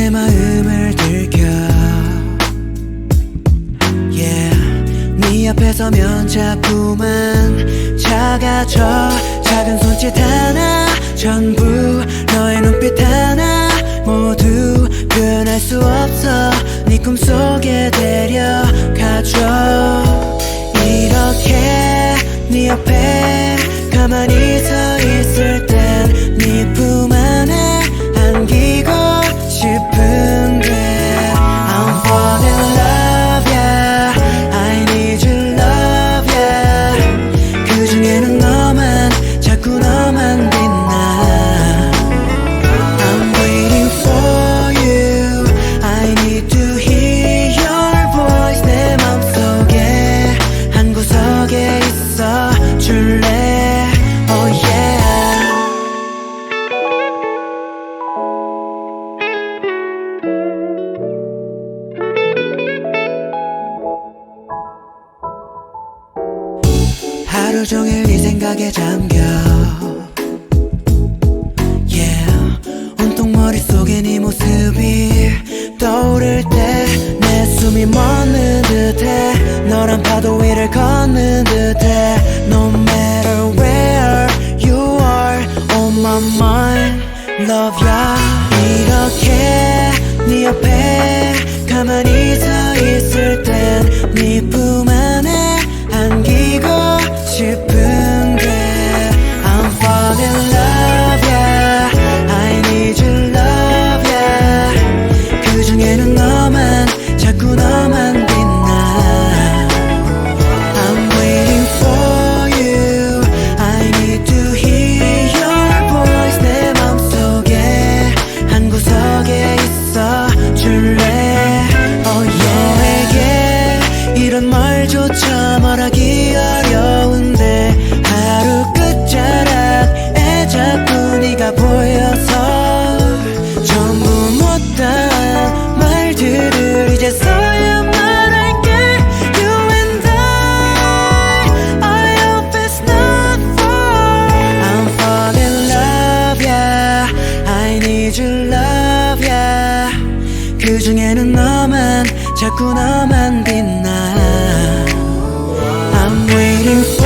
내 마음을 들켜. Yeah. 네 옆에 서면 자꾸만 작아져. 작은 손짓 하나 전부 너의 눈빛 하나. 모두 변할 수 없어. 네 꿈속에 데려가줘. 하루 종일 네 생각에 잠겨. Yeah. 온통 머릿속에 네 모습이 떠오를 때 내 숨이 멎는 듯해. 너란 파도 위를 걷는 듯해. No matter where you are on my mind Love ya. 이렇게 네 옆에 가만히 서 있을 땐네 차 말하기 어려운데 하루 끝자락에 자꾸 네가 보여서 전부 못한 말들을 이제서야 말할게 You and I I hope it's not far I'm falling in love yeah I need your love yeah 그 중에는 너만 자꾸 너만 빛나 waiting for